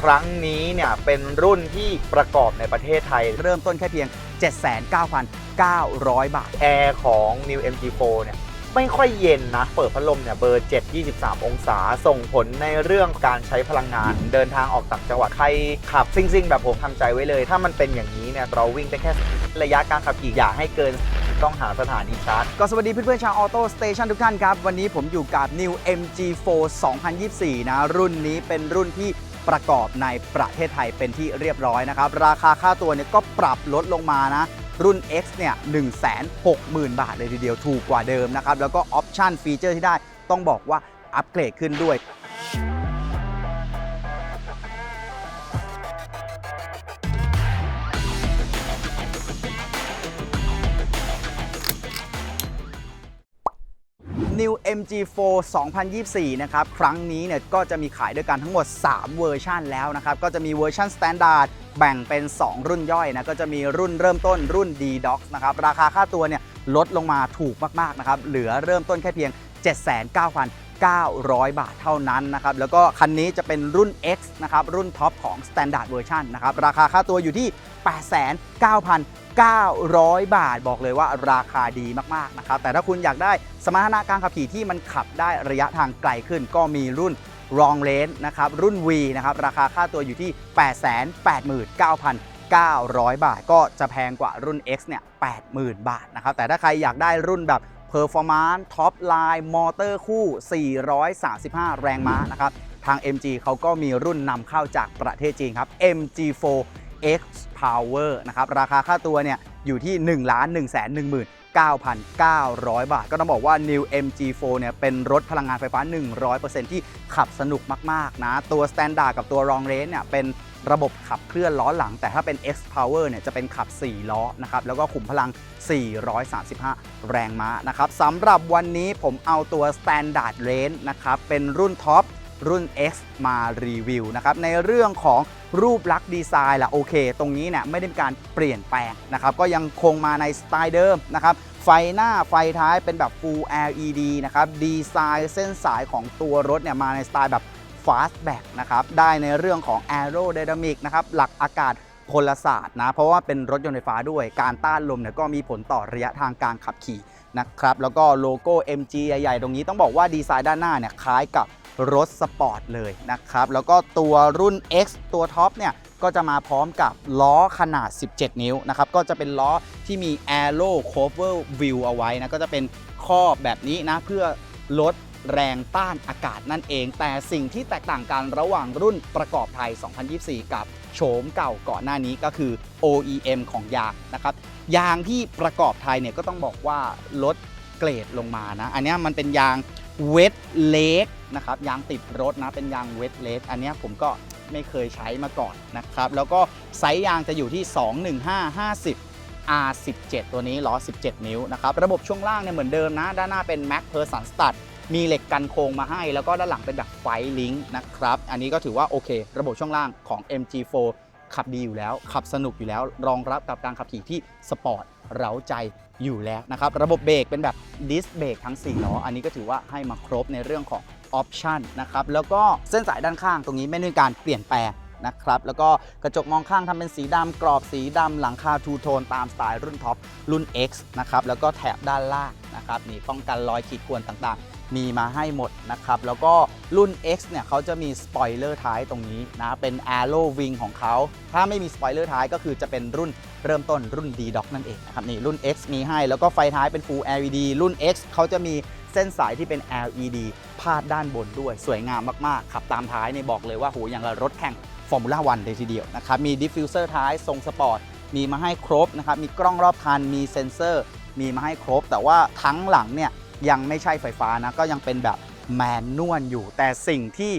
ครั้งนี้เนี่ยเป็นรุ่นที่ประกอบในประเทศไทย เริ่มต้นแค่เพียง 79,900 บาท แอร์ของ New MG4 เนี่ยไม่ค่อยเย็นนะ เปิดพัดลมเนี่ยเบอร์ 7 23 องศา ส่งผลในเรื่องการใช้พลังงาน เดินทางออกต่างจังหวัดใครขับซิ่ง ๆ แบบผมทำใจไว้เลย ถ้ามันเป็นอย่างนี้เนี่ยเราวิ่งได้แค่ระยะการขับขี่อย่าให้เกินต้องหาสถานีชาร์จ ก็สวัสดีเพื่อนๆชาวออโต้สเตชันทุกท่านครับ วันนี้ผมอยู่กับ New MG4 2024 นะ รุ่นนี้เป็นรุ่นที่ ประกอบในประเทศไทยเป็นที่เรียบร้อยนะครับ ราคาค่าตัวเนี่ยก็ปรับลดลงมานะรุ่น X เนี่ย160,000 บาทเลยทีเดียวถูกกว่าเดิมนะครับ แล้วก็ออปชันฟีเจอร์ที่ได้ต้องบอกว่าอัปเกรดขึ้นด้วย MG4 2024 นะครับ ครั้งนี้เนี่ยก็จะมีขายด้วยกันทั้งหมด 3 เวอร์ชันแล้วนะครับ ก็จะมีเวอร์ชันสแตนดาร์ดแบ่งเป็น 2 รุ่นย่อยนะ ก็จะมีรุ่นเริ่มต้นรุ่น D-Docs นะครับ ราคาค่าตัวเนี่ยลดลงมาถูกมาก ๆ นะครับ เหลือเริ่มต้นแค่เพียง 7 9 900 บาทเท่านั้นนะครับ แล้วก็คันนี้จะเป็นรุ่น X นะครับ รุ่นท็อปของ Standard Version นะครับ ราคาค่าตัวอยู่ที่ 89,900 บาท บอกเลยว่าราคาดีมาก ๆ นะครับ แต่ถ้าคุณอยากได้สมรรถนะการขับขี่ที่มันขับได้ระยะทางไกลขึ้น ก็มีรุ่น Long Range นะครับ รุ่น V นะครับ ราคาค่าตัวอยู่ที่ 889,900 บาทก็จะแพงกว่ารุ่น X เนี่ย 80,000 บาทนะครับ แต่ถ้าใครอยากได้รุ่นแบบ Performance Top Line มอเตอร์คู่ 435 แรงม้านะครับ ทาง MG เขาก็มีรุ่นนำเข้าจากประเทศจีนครับ MG4 X Power นะครับ ราคาค่าตัวเนี่ยอยู่ที่ 1 1 1 1 9,900 บาท ก็ต้องบอกว่า New MG4 เนี่ยเป็นรถพลังงานไฟฟ้า 100%ที่ขับสนุกมาก ๆ นะ ตัว Standard กับตัว Long Range เนี่ยเป็น ระบบขับเคลื่อนล้อหลัง แต่ถ้าเป็น X Power เนี่ยจะเป็นขับ 4 ล้อนะครับแล้วก็ขุมพลัง 435 แรงม้านะครับสำหรับวันนี้ผมเอาตัว Standard Range นะครับเป็นรุ่นท็อปรุ่น X มารีวิวนะครับในเรื่องของรูปลักษณ์ดีไซน์ล่ะโอเค ตรงนี้เนี่ยไม่ได้มีการเปลี่ยนแปลงนะครับก็ยังคงมาในสไตล์เดิมนะครับไฟหน้าไฟท้ายเป็นแบบ Full LED นะครับดีไซน์เส้นสายของตัวรถเนี่ยมาในสไตล์แบบ Fastback นะครับได้ในเรื่องของ Aerodynamic นะครับหลักอากาศพลศาสตร์นะเพราะว่าเป็นรถยนต์ไฟฟ้าด้วยการต้านลมเนี่ยก็มีผลต่อระยะทางการขับขี่นะครับแล้วก็โลโก้ MG ใหญ่ๆ ตรงนี้ต้องบอกว่าดีไซน์ด้านหน้าเนี่ยคล้ายกับรถสปอร์ตเลยนะครับแล้วก็ตัวรุ่น X ตัวท็อปเนี่ยก็จะมาพร้อมกับล้อขนาด 17 นิ้วนะครับก็จะเป็นล้อที่มี Aero Cover View เอาไว้นะก็จะเป็นครอบแบบนี้นะเพื่อลด แรงต้านอากาศนั่นเอง แต่สิ่งที่แตกต่างกันระหว่างรุ่นประกอบไทย 2024 กับโฉมเก่าก่อนหน้านี้ก็คือ OEM ของยางนะครับ ยางที่ประกอบไทยเนี่ยก็ต้องบอกว่าลดเกรดลงมานะ อันนี้มันเป็นยาง Wet l a k นะครับ ยางติดรถนะ เป็นยาง Wet l a k อันนี้ผมก็ไม่เคยใช้มาก่อนนะครับ แล้วก็ไซส์ยางจะอยู่ที่ 215 50 R17 ตัวนี้ล้อ 17 นิ้วนะครับ ระบบช่วงล่างเนี่ยเหมือนเดิมนะ ด้านหน้าเป็น Mac p e r s o n Stud มีเหล็กกันโค้งมาให้ แล้วก็ด้านหลังเป็นแบบไฟลิงนะครับ อันนี้ก็ถือว่าโอเค ระบบช่วงล่างของ MG4 ขับดีอยู่แล้ว ขับสนุกอยู่แล้ว รองรับกับการขับขี่ที่สปอร์ตเร้าใจอยู่แล้วนะครับ ระบบเบรกเป็นแบบดิสเบรกทั้ง4ล้ออันนี้ก็ถือว่าให้มาครบในเรื่องของออปชันนะครับ แล้วก็เส้นสายด้านข้างตรงนี้ไม่ได้การเปลี่ยนแปลงนะครับ แล้วก็กระจกมองข้างทำเป็นสีดำกรอบสีดำหลังคาทูโทนตามสไตล์รุ่นท็อปรุ่น X นะครับ แล้วก็แถบด้านล่างนะครับนี่ป้องกันรอยขีดข่วนต่างๆ มีมาให้หมดนะครับ แล้วก็รุ่น X เนี่ยเขาจะมีสปอยเลอร์ท้ายตรงนี้นะ เป็น Aero Wing ของเขา ถ้าไม่มีสปอยเลอร์ท้ายก็คือจะเป็นรุ่นเริ่มต้นรุ่น D-Doc นั่นเองนะครับ นี่รุ่น X มีให้ แล้วก็ไฟท้ายเป็น Full LED รุ่น X เขาจะมีเส้นสายที่เป็น LED พาดด้านบนด้วย สวยงามมากๆ ขับตามท้ายเนี่ยบอกเลยว่าโหอย่างกับรถแข่งฟอร์มูล่าวันเลยทีเดียวนะครับ มีดิฟฟิวเซอร์ท้ายทรงสปอร์ต มีมาให้ครบนะครับ มีกล้องรอบคัน มีเซ็นเซอร์ มีมาให้ครบ แต่ว่าทั้งหลังเนี่ย ยังไม่ใช่ไฟฟ้านะก็ยังเป็นแบบแมนนวลอยู่ แต่สิ่งที่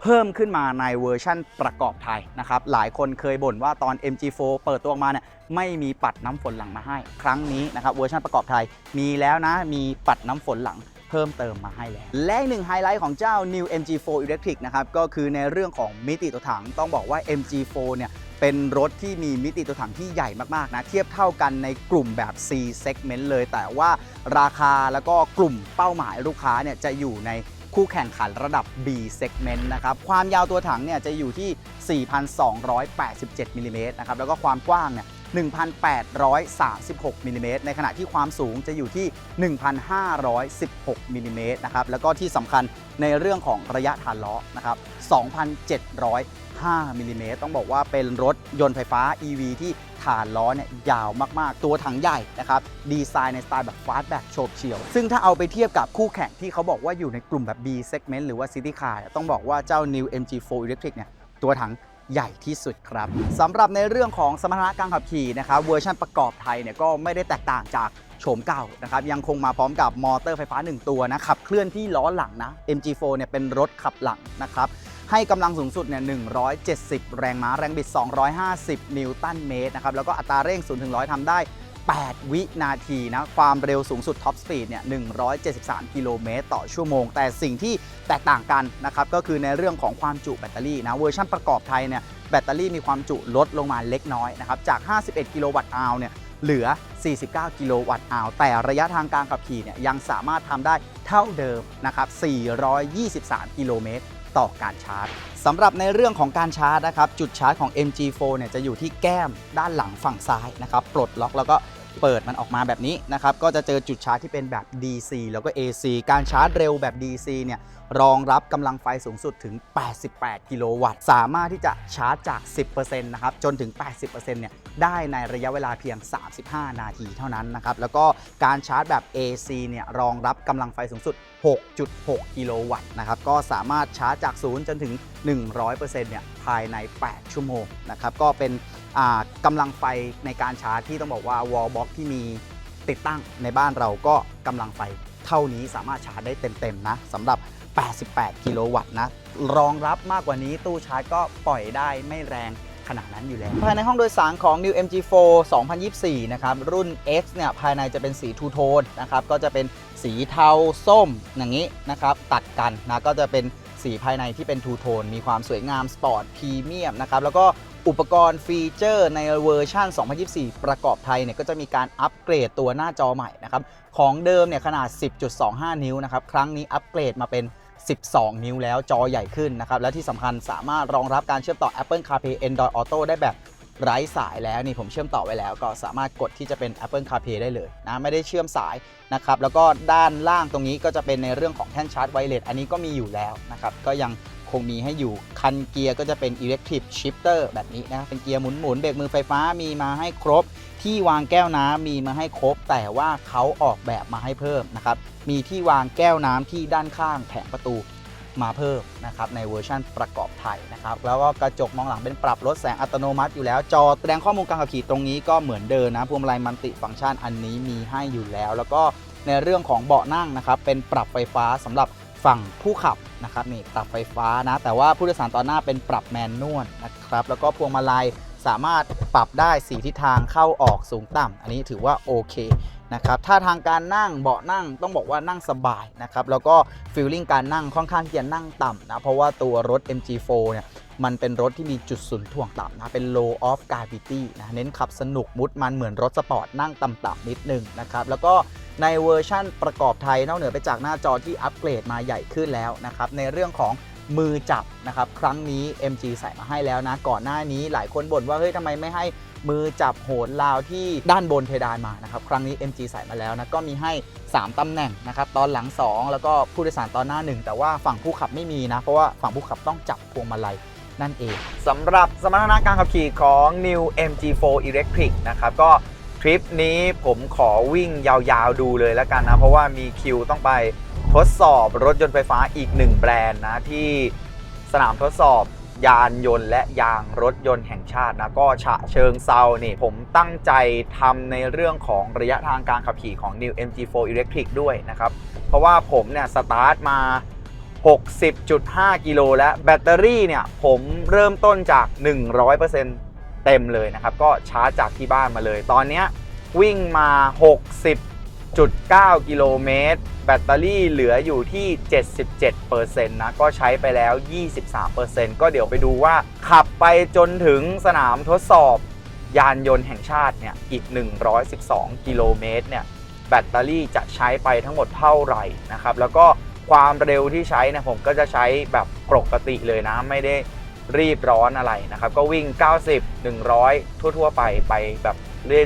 เพิ่มขึ้นมาในเวอร์ชั่นประกอบไทยนะครับ หลายคนเคยบ่นว่าตอน MG4 เปิดตัวออกมาเนี่ยไม่มีปัดน้ำฝนหลังมาให้ ครั้งนี้นะครับเวอร์ชันประกอบไทยมีแล้วนะมีปัดน้ำฝนหลังเพิ่มเติมมาให้แล้ว และหนึ่งไฮไลท์ของเจ้า New MG4 Electric นะครับก็คือในเรื่องของมิติตัวถังต้องบอกว่า MG4 เนี่ย เป็นรถที่มีมิติตัวถังที่ใหญ่มาก ๆ นะ เทียบเท่ากันในกลุ่มแบบ C segment เลย แต่ว่าราคาแล้วก็กลุ่มเป้าหมายลูกค้าเนี่ยจะอยู่ในคู่แข่งขันระดับ B segment นะครับ ความยาวตัวถังเนี่ยจะอยู่ที่ 4,287มิลลิเมตรนะครับ แล้วก็ความกว้างเนี่ย1,836มิลลิเมตรในขณะที่ความสูงจะอยู่ที่ 1,516มิลลิเมตรนะครับ แล้วก็ที่สำคัญในเรื่องของระยะฐานล้อนะครับ 5มิลลิเมตรต้องบอกว่าเป็นรถยนต์ไฟฟ้า EV ที่ฐานล้อเนี่ยยาวมากๆ ตัวถังใหญ่นะครับ ดีไซน์ในสไตล์แบบฟาสต์แบ็กโฉบเฉี่ยว ซึ่งถ้าเอาไปเทียบกับคู่แข่งที่เขาบอกว่าอยู่ในกลุ่มแบบ B segment หรือว่า City Car ต้องบอกว่าเจ้า New MG4 Electric เนี่ยตัวถังใหญ่ที่สุดครับสำหรับในเรื่องของสมรรถนะการขับขี่นะครับเวอร์ชันประกอบไทยเนี่ยก็ไม่ได้แตกต่างจากโฉมเก่านะครับยังคงมาพร้อมกับมอเตอร์ไฟฟ้า 1 ตัวนะขับเคลื่อนที่ล้อหลังนะ MG4 เนี่ยเป็นรถขับหลังนะครับ ให้กำลังสูงสุดเนี่ย170 แรงม้าแรงบิด 250 นิวตันเมตรนะครับ แล้วก็อัตราเร่ง 0 ถึง 100ทำได้ 8 วินาทีนะ ความเร็วสูงสุดท็อปสปีดเนี่ย173 กิโลเมตรต่อชั่วโมง แต่สิ่งที่แตกต่างกันนะครับ ก็คือในเรื่องของความจุแบตเตอรี่นะ เวอร์ชันประกอบไทยเนี่ยแบตเตอรี่มีความจุลดลงมาเล็กน้อยนะครับ จาก 51 กิโลวัตต์อาวเนี่ยเหลือ 49 กิโลวัตต์อาวแต่ระยะทางการขับขี่เนี่ยยังสามารถทำได้เท่าเดิมนะครับ 423 กิโลเมตร ต่อการชาร์จสำหรับในเรื่องของการชาร์จนะครับ จุดชาร์จของ MG4 เนี่ยจะอยู่ที่แก้มด้านหลังฝั่งซ้ายนะครับ ปลดล็อกแล้วก็ เปิดมันออกมาแบบนี้นะครับก็จะเจอจุดชาร์จที่เป็นแบบ DC แล้วก็ AC การชาร์จเร็วแบบ DC เนี่ยรองรับกำลังไฟสูงสุดถึง 88 กิโลวัตต์ สามารถที่จะชาร์จจาก 10%นะครับจนถึง 80%เนี่ยได้ในระยะเวลาเพียง 35 นาทีเท่านั้นนะครับแล้วก็การชาร์จแบบ AC เนี่ยรองรับกำลังไฟสูงสุด 6.6 กิโลวัตต์นะครับก็สามารถชาร์จจาก 0 จนถึง 100%เนี่ยภายใน 8 ชั่วโมงนะครับก็เป็น กำลังไฟในการชาร์จที่ต้องบอกว่าวอลบ็อกที่มีติดตั้งในบ้านเราก็กำลังไฟเท่านี้สามารถชาร์จได้เต็มๆนะสำหรับ 88 กิโลวัตต์นะ รองรับมากกว่านี้ตู้ชาร์จก็ปล่อยได้ไม่แรงขนาดนั้นอยู่แล้ว ภายในห้องโดยสารของ New MG4 2024 นะครับ รุ่น X เนี่ย ภายในจะเป็นสีทูโทนนะครับ ก็จะเป็นสีเทาส้มอย่างนี้นะครับ ตัดกันนะ ก็จะเป็นสีภายในที่เป็นทูโทน มีความสวยงามสปอร์ตพรีเมียมนะครับ แล้วก็ อุปกรณ์ฟีเจอร์ในเวอร์ชัน2024 ประกอบไทยเนี่ยก็จะมีการอัปเกรดตัวหน้าจอใหม่นะครับของเดิมเนี่ยขนาด 10.25 นิ้วนะครับครั้งนี้อัปเกรดมาเป็น 12 นิ้วแล้วจอใหญ่ขึ้นนะครับและที่สำคัญสามารถรองรับการเชื่อมต่อ Apple CarPlay Android Auto ได้แบบไร้สายแล้วนี่ผมเชื่อมต่อไว้แล้ว ก็สามารถกดที่จะเป็น Apple CarPlay ได้เลยนะไม่ได้เชื่อมสายนะครับแล้วก็ด้านล่างตรงนี้ก็จะเป็นในเรื่องของแท่นชาร์จไวเลสอันนี้ก็มีอยู่แล้วนะครับก็ยัง คงมีให้อยู่คันเกียร์ก็จะเป็น Electric Shifter แบบนี้นะ เป็นเกียร์หมุนๆเบรกมือไฟฟ้ามีมาให้ครบ ที่วางแก้วน้ำมีมาให้ครบ แต่ว่าเขาออกแบบมาให้เพิ่มนะครับ มีที่วางแก้วน้ำที่ด้านข้างแผงประตูมาเพิ่มนะครับในเวอร์ชั่นประกอบไทยนะครับแล้วก็กระจกมองหลังเป็นปรับลดแสงอัตโนมัติอยู่แล้ว จอแสดงข้อมูลการขับขี่ตรงนี้ก็เหมือนเดิมนะพวงมาลัยมัลติฟังก์ชันอันนี้มีให้อยู่แล้ว แล้วก็ในเรื่องของเบาะนั่งนะครับเป็นปรับไฟฟ้าสำหรับ ฝั่งผู้ขับนะครับนี่ปรับไฟฟ้านะ แต่ว่าผู้โดยสารตอนหน้าเป็นปรับแมนนวลนะครับ แล้วก็พวงมาลัยสามารถปรับได้สีทิศทางเข้าออกสูงต่ำอันนี้ถือว่าโอเคนะครับถ้าทางการนั่งเบาะนั่งต้องบอกว่านั่งสบายนะครับแล้วก็ฟีลลิ่งการนั่งค่อนข้างที่จะนั่งต่ำนะเพราะว่าตัวรถ MG4 เนี่ยมันเป็นรถที่มีจุดศูนย์ถ่วงต่ำนะเป็น low off gravity นะเน้นขับสนุกมุดมันเหมือนรถสปอร์ตนั่งต่ำๆนิดนึงนะครับแล้วก็ ในเวอร์ชั่นประกอบไทยนอกเหนือไปจากหน้าจอที่อัปเกรดมาใหญ่ขึ้นแล้วนะครับในเรื่องของมือจับนะครับครั้งนี้ MG ใส่มาให้แล้วนะ ก่อนหน้านี้หลายคนบ่นว่าเฮ้ยทำไมไม่ให้มือจับโหนราวที่ด้านบนเพดานมานะครับครั้งนี้ MG ใส่มาแล้วนะก็มีให้ 3ตำแหน่งนะครับตอนหลัง 2 แล้วก็ผู้โดยสารตอนหน้า 1 แต่ว่าฝั่งผู้ขับไม่มีนะ เพราะว่าฝั่งผู้ขับต้องจับพวงมาลัยนั่นเองสำหรับสมรรถนะการขับขี่ของ New MG4 Electric นะครับก็ ทริปนี้ผมขอวิ่งยาวๆดูเลยแล้วกันนะ เพราะว่ามีคิวต้องไปทดสอบรถยนต์ไฟฟ้าอีกหนึ่งแบรนด์นะที่สนามทดสอบยานยนต์และยางรถยนต์แห่งชาตินะก็ฉะเชิงเซานี่ผมตั้งใจทำในเรื่องของระยะทางการขับขี่ของ New MG4 Electric ด้วยนะครับ เพราะว่าผมเนี่ยสตาร์ทมา 60.5 กิโลแล้วแบตเตอรี่เนี่ยผมเริ่มต้นจาก 100% เต็มเลยนะครับ ก็ชาร์จจากที่บ้านมาเลย ตอนนี้วิ่งมา 60.9 กิโลเมตร แบตเตอรี่เหลืออยู่ที่ 77%นะ ก็ใช้ไปแล้ว 23%ก็เดี๋ยวไปดูว่า ขับไปจนถึงสนามทดสอบยานยนต์แห่งชาติเนี่ย อีก 112 กิโลเมตรเนี่ย แบตเตอรี่จะใช้ไปทั้งหมดเท่าไหร่นะครับ แล้วก็ความเร็วที่ใช้นี่ยผมก็จะใช้แบบปกติเลยนะ ไม่ได้ รีบร้อนอะไรนะครับ ก็วิ่ง 90 100 ทั่ว ๆ ไปไปแบบ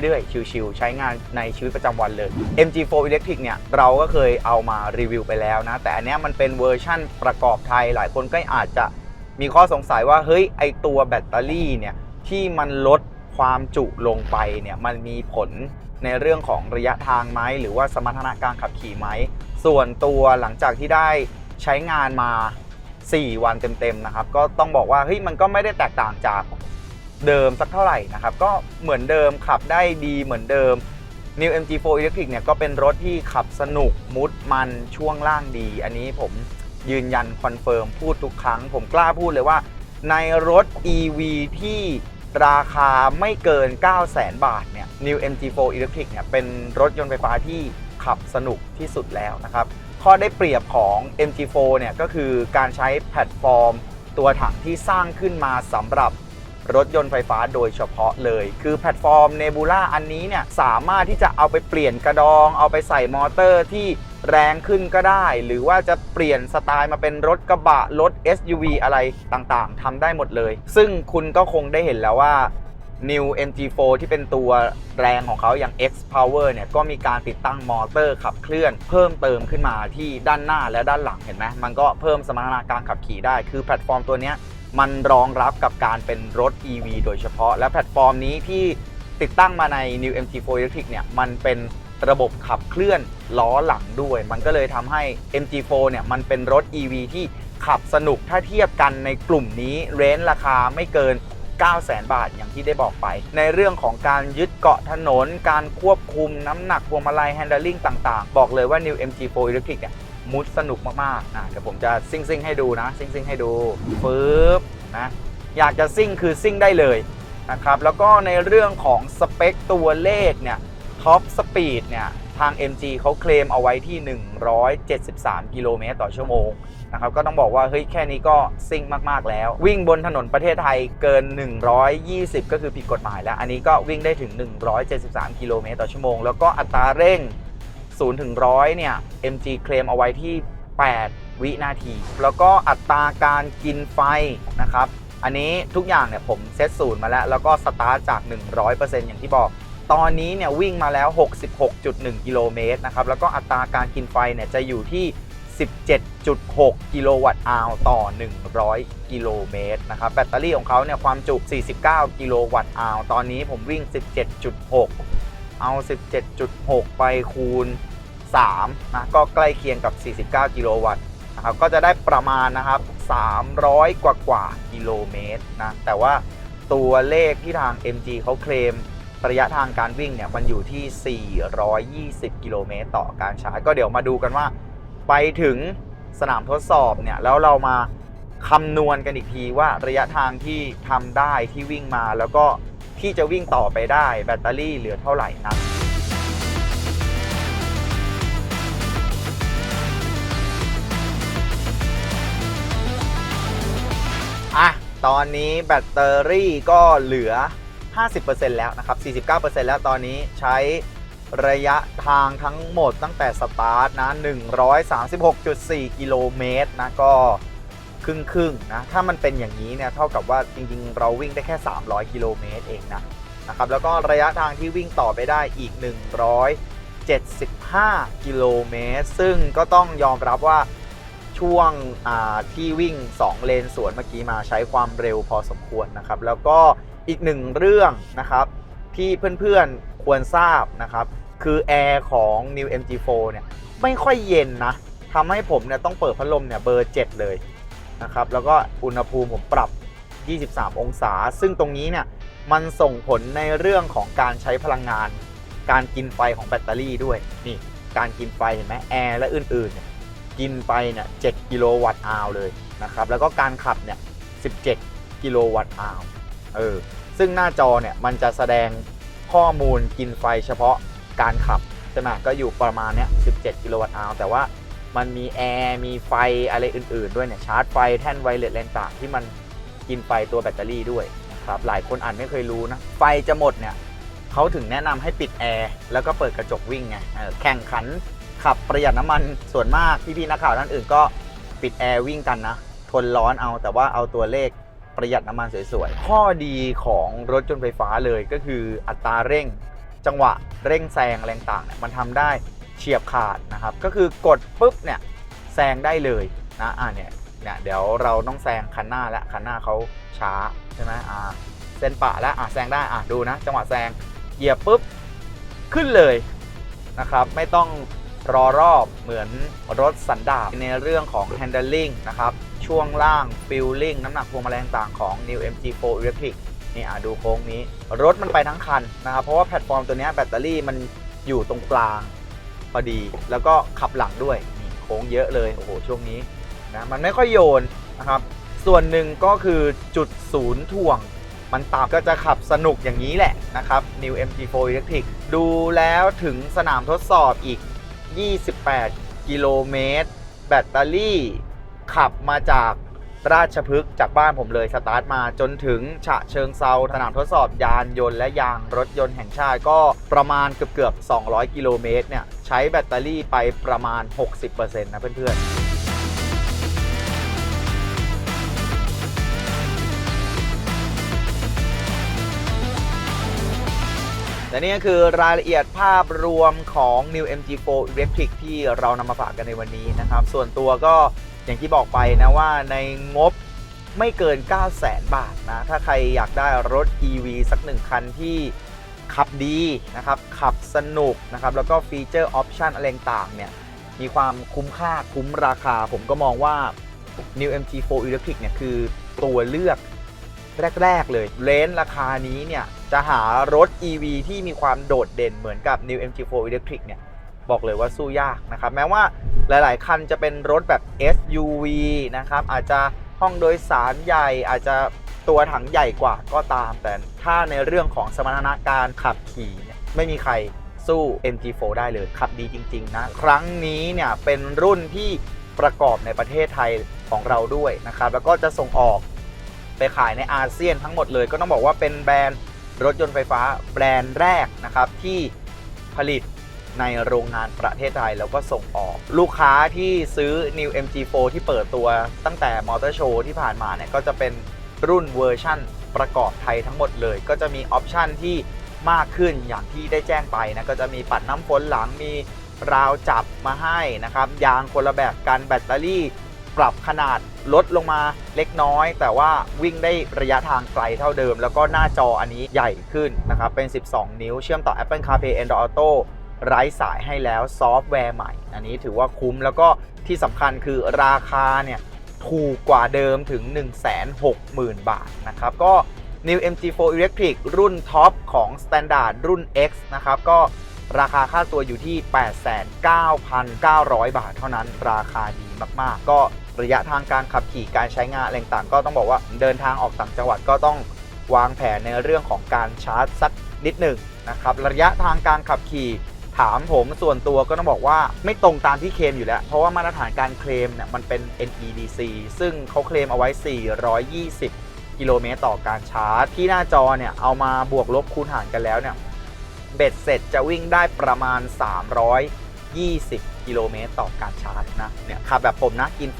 เรื่อย ๆ ชิวๆใช้งานในชีวิตประจำวันเลย MG4 Electric เนี่ย เราก็เคยเอามารีวิวไปแล้วนะ แต่อันนี้มันเป็นเวอร์ชั่นประกอบไทย หลายคนก็อาจจะมีข้อสงสัยว่า เฮ้ย ไอตัวแบตเตอรี่เนี่ย ที่มันลดความจุลงไปเนี่ย มันมีผลในเรื่องของระยะทางไหม หรือว่าสมรรถนะการขับขี่ไหม ส่วนตัวหลังจากที่ได้ใช้งานมา 4 วันเต็มๆนะครับก็ต้องบอกว่าเฮ้ยมันก็ไม่ได้แตกต่างจากเดิมสักเท่าไหร่นะครับก็เหมือนเดิมขับได้ดีเหมือนเดิม New MG4 Electric เนี่ยก็เป็นรถที่ขับสนุกมุดมันช่วงล่างดี อันนี้ผมยืนยันคอนเฟิร์มพูดทุกครั้ง ผมกล้าพูดเลยว่า ในรถ EV ที่ราคาไม่เกิน 9 0 0 0 0 0บาทเนี่ย New MG4 Electric เนี่ยเป็นรถยนต์ไฟฟ้าที่ขับสนุกที่สุดแล้วนะครับ ข้อได้เปรียบของ MG4 เนี่ยก็คือการใช้แพลตฟอร์ม ตัวถังที่สร้างขึ้นมาสำหรับรถยนต์ไฟฟ้าโดยเฉพาะเลย คือแพลตฟอร์ม Nebula อันนี้เนี่ยสามารถที่จะเอาไปเปลี่ยนกระดอง เอาไปใส่มอเตอร์ที่แรงขึ้นก็ได้ หรือว่าจะเปลี่ยนสไตล์มาเป็นรถกระบะ รถ SUV อะไรต่างๆทำได้หมดเลย ซึ่งคุณก็คงได้เห็นแล้วว่า New MG4 ที่เป็นตัวแรงของเขาอย่าง X Power เนี่ยก็มีการติดตั้งมอเตอร์ขับเคลื่อน เพิ่มเติมขึ้นมาที่ด้านหน้าและด้านหลังเห็นไหมมันก็เพิ่มสมรรถนะการขับขี่ได้ คือแพลตฟอร์มตัวนี้มันรองรับกับการเป็นรถ EV โดยเฉพาะ และแพลตฟอร์มนี้ที่ติดตั้งมาใน New MG4 Electric เนี่ยมันเป็นระบบขับเคลื่อนล้อหลังด้วย มันก็เลยทำให้ MG4 เนี่ยมันเป็นรถ EV ที่ขับสนุกถ้าเทียบกันในกลุ่มนี้เรนราคาไม่เกิน 9 0 0 0 0 0 บาทอย่างที่ได้บอกไป ในเรื่องของการยึดเกาะถนน การควบคุมน้ำหนักพวงมาลัย handling ต่างๆ บอกเลยว่า New MG4 Electric เนี่ยมุดสนุกมากๆนะเดี๋ยวผมจะซิ่งซิ่งๆให้ดูนะซิ่งซิ่งๆให้ดูปึ๊บนะอยากจะซิ่งคือซิ่งได้เลยนะครับแล้วก็ในเรื่องของสเปคตัวเลขเนี่ยท็อปสปีดเนี่ยทาง MG เขาเคลมเอาไว้ที่ 173 กิโลเมตรต่อชั่วโมง นะครับก็ต้องบอกว่าเฮ้ยแค่นี้ก็ซิ่งมากๆแล้ว วิ่งบนถนนประเทศไทยเกิน 120 ก็คือผิดกฎหมายแล้ว อันนี้ก็วิ่งได้ถึง 173 กิโลเมตรต่อชั่วโมง แล้วก็อัตราเร่ง 0 ถึง 100 เนี่ย MG เคลมเอาไว้ที่ 8 วินาที แล้วก็อัตราการกินไฟนะครับ อันนี้ทุกอย่างเนี่ยผมเซตศูนย์มาแล้ว แล้วก็สตาร์ทจาก 100%อย่างที่บอกตอนนี้เนี่ยวิ่งมาแล้ว 66.1 กิโลเมตรนะครับ แล้วก็อัตราการกินไฟเนี่ยจะอยู่ที่ 17.6 กิโลวัตต์อาวต่อ 100 กิโลเมตรนะครับ แบตเตอรี่ของเขาเนี่ยความจุ 49 กิโลวัตต์อาวตอนนี้ผมวิ่ง 17.6 เอา 17.6 ไปคูณ 3 นะ ก็ใกล้เคียงกับ 49 กิโลวัตต์นะครับ ก็จะได้ประมาณนะครับ 300 กว่ากว่ากิโลเมตรนะ แต่ว่าตัวเลขที่ทาง MG เขาเคลมระยะทางการวิ่งเนี่ยมันอยู่ที่ 420 กิโลเมตรต่อการชาร์จ ก็เดี๋ยวมาดูกันว่า ไปถึงสนามทดสอบเนี่ยแล้วเรามาคำนวณกันอีกทีว่าระยะทางที่ทำได้ที่วิ่งมาแล้วก็ที่จะวิ่งต่อไปได้แบตเตอรี่เหลือเท่าไหร่นะอะตอนนี้แบตเตอรี่ก็เหลือ 50%แล้วนะครับ 49%แล้วตอนนี้ใช้ ระยะทางทั้งหมดตั้งแต่สตาร์ทนะ 136.4 กิโลเมตรนะก็ครึ่งครึ่งนะถ้ามันเป็นอย่างนี้เนี่ยเท่ากับว่าจริงๆ เราวิ่งได้แค่ 300 กิโลเมตรเองนะนะครับแล้วก็ระยะทางที่วิ่งต่อไปได้อีก 175 กิโลเมตร ซึ่งก็ต้องยอมรับว่าช่วงที่วิ่ง 2 เลนสวนเมื่อกี้มาใช้ความเร็วพอสมควรนะครับ แล้วก็อีกหนึ่งเรื่องนะครับที่เพื่อนๆ ควรทราบนะครับ คือแอร์ของ New MG4 เนี่ยไม่ค่อยเย็นนะทำให้ผมเนี่ยต้องเปิดพัดลมเนี่ยเบอร์ 7 เลยนะครับ แล้วก็อุณหภูมิผมปรับ 23 องศา ซึ่งตรงนี้เนี่ยมันส่งผลในเรื่องของการใช้พลังงาน การกินไฟของแบตเตอรี่ด้วยนี่การกินไฟเห็นไหมแอร์และอื่นๆเนี่ยกินไปเนี่ย7กิโลวัตต์อาวเลยนะครับ แล้วก็การขับเนี่ย17 กิโลวัตต์อาวเออซึ่งหน้าจอเนี่ยมันจะแสดง ข้อมูลกินไฟเฉพาะการขับใช่ไหมก็อยู่ประมาณเนี้ย 17 กิโลวัตต์อาวแต่ว่ามันมีแอร์มีไฟอะไรอื่น ๆ ด้วยเนี่ยชาร์จไฟแท่นไวเลสอะไรต่างที่มันกินไฟตัวแบตเตอรี่ด้วยนะครับหลายคนอ่านไม่เคยรู้นะ ไฟจะหมดเนี่ยเขาถึงแนะนำให้ปิดแอร์แล้วก็เปิดกระจกวิ่งไงแข่งขันขับประหยัดน้ำมันส่วนมากพี่ๆนักข่าวท่านอื่นก็ปิดแอร์วิ่งกันนะ ทนร้อนเอาแต่ว่าเอาตัวเลข ประหยัดน้ำมันสวยๆ ข้อดีของรถยนต์ไฟฟ้าเลยก็คืออัตราเร่ง จังหวะเร่งแซงอะไรต่างเนี่ยมันทำได้เฉียบขาดนะครับ ก็คือกดปุ๊บเนี่ยแซงได้เลยนะอ่าเนี่ยเนี่ยเดี๋ยวเราต้องแซงคันหน้าและคันหน้าเขาช้าใช่ไหมอ่าเส้นปะแล้วอะแซงได้อะดูนะ จังหวะแซงเหยียบปุ๊บขึ้นเลยนะครับ ไม่ต้องรอรอบเหมือนรถสันดาปในเรื่องของ handling นะครับ ช่วงล่าง feeling น้ำหนักพวงมาลัยต่างของ New MG4 Electric นี่อะดูโค้งนี้ รถมันไปทั้งคันนะครับ เพราะว่าแพลตฟอร์มตัวนี้แบตเตอรี่มันอยู่ตรงกลางพอดี แล้วก็ขับหลังด้วยนี่โค้งเยอะเลย โอ้โห ช่วงนี้นะมันไม่ค่อยโยนนะครับ ส่วนหนึ่งก็คือจุดศูนย์ถ่วง มันต่ำก็จะขับสนุกอย่างนี้แหละนะครับ New MG4 Electric ดูแล้วถึงสนามทดสอบอีก 28 กิโลเมตร แบตเตอรี่ ขับมาจากราชพฤกษ์จากบ้านผมเลยสตาร์ทมาจนถึงฉะเชิงเซาสนามทดสอบยานยนต์และยางรถยนต์แห่งชาติก็ประมาณเกือบเกือบ 200 กิโลเมตรเนี่ย ใช้แบตเตอรี่ไปประมาณ 60%นะเพื่อนๆและนี่ก็คือรายละเอียดภาพรวมของ New MG4 Electric ที่เรานำมาฝากกันในวันนี้นะครับ ส่วนตัวก็ อย่างที่บอกไปนะว่าในงบไม่เกิน 9 0 0 0 0 0บาทนะ ถ้าใครอยากได้รถ EV สักหนึ่งคันที่ขับดีนะครับ ขับสนุกนะครับ แล้วก็ฟีเจอร์ออปชันอะไรต่างเนี่ย มีความคุ้มค่าคุ้มราคา ผมก็มองว่า New MG4 Electric เนี่ยคือตัวเลือกแรก ๆ เลย เลนราคานี้เนี่ย จะหารถ EV ที่มีความโดดเด่นเหมือนกับ New MG4 Electric เนี่ย บอกเลยว่าสู้ยากนะครับ แม้ว่า หลาย ๆ คันจะเป็นรถแบบ SUV นะครับ อาจจะห้องโดยสารใหญ่ อาจจะตัวถังใหญ่กว่าก็ตาม แต่ถ้าในเรื่องของสมรรถนะการขับขี่เนี่ยไม่มีใครสู้ MG4 ได้เลย ขับดีจริง ๆ นะ ครั้งนี้เนี่ยเป็นรุ่นที่ประกอบในประเทศไทยของเราด้วยนะครับ แล้วก็จะส่งออกไปขายในอาเซียนทั้งหมดเลย ก็ต้องบอกว่าเป็นแบรนด์รถยนต์ไฟฟ้าแบรนด์แรกนะครับที่ผลิต ในโรงงานประเทศไทยแล้วก็ส่งออก ลูกค้าที่ซื้อ New MG4 ที่เปิดตัวตั้งแต่มอเตอร์โชว์ที่ผ่านมาเนี่ยก็จะเป็นรุ่นเวอร์ชั่นประกอบไทยทั้งหมดเลย ก็จะมีออปชันที่มากขึ้นอย่างที่ได้แจ้งไปนะก็จะมีปัดน้ำฝนหลังมีราวจับมาให้นะครับยางคนละแบบกันแบตเตอรี่ปรับขนาดลดลงมาเล็กน้อย แต่ว่าวิ่งได้ระยะทางไกลเท่าเดิม แล้วก็หน้าจออันนี้ใหญ่ขึ้นนะครับเป็น 12 นิ้วเชื่อมต่อ Apple CarPlay Android Auto ไร้สายให้แล้วซอฟต์แวร์ใหม่ อันนี้ถือว่าคุ้มแล้วก็ที่สำคัญคือราคาเนี่ยถูกกว่าเดิมถึง 160,000 บาทนะครับ ก็ New MG4 Electric รุ่นท็อปของ Standard รุ่น X นะครับ ก็ราคาค่าตัวอยู่ที่ 89,900 บาทเท่านั้น ราคาดีมาก ๆ ก็ระยะทางการขับขี่การใช้งานอะไรต่างก็ต้องบอกว่าเดินทางออกต่างจังหวัดก็ต้องวางแผนในเรื่องของการชาร์จสักนิดหนึ่งนะครับ ระยะทางการขับขี่ ถามผมส่วนตัวก็ต้องบอกว่าไม่ตรงตามที่เคลมอยู่แล้ว เพราะว่ามาตรฐานการเคลมเนี่ยมันเป็น NEDC ซึ่งเขาเคลมเอาไว้ 420 กิโลเมตรต่อการชาร์จ ที่หน้าจอเนี่ยเอามาบวกลบคูณหารกันแล้วเนี่ยเบ็ดเสร็จจะวิ่งได้ประมาณ 320 กิโลเมตรต่อการชาร์จนะเนี่ยขับแบบผมนะกินไฟ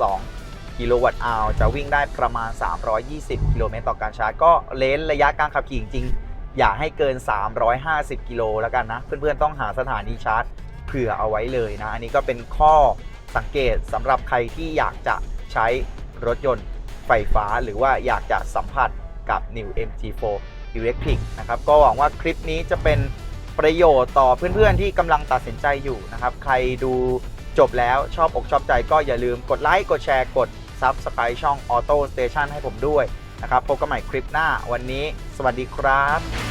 18.2กิโลวัตต์อาวจะวิ่งได้ประมาณ 320 กิโลเมตรต่อการชาร์จ ก็เลนระยะการขับขี่จริงๆ อย่าให้เกิน 350 กิโลแล้วกันนะ เพื่อนๆต้องหาสถานีชาร์จเผื่อเอาไว้เลยนะ อันนี้ก็เป็นข้อสังเกตสำหรับใครที่อยากจะใช้รถยนต์ไฟฟ้า หรือว่าอยากจะสัมผัสกับ New MG4 Electric นะครับ ก็หวังว่าคลิปนี้จะเป็นประโยชน์ต่อเพื่อนๆที่กำลังตัดสินใจอยู่นะครับ ใครดูจบแล้วชอบอกชอบใจก็อย่าลืมกดไลค์ กดแชร์ กด Subscribe ช่อง Auto Station ให้ผมด้วยนะครับ พบกันใหม่คลิปหน้าวันนี้ สวัสดีครับ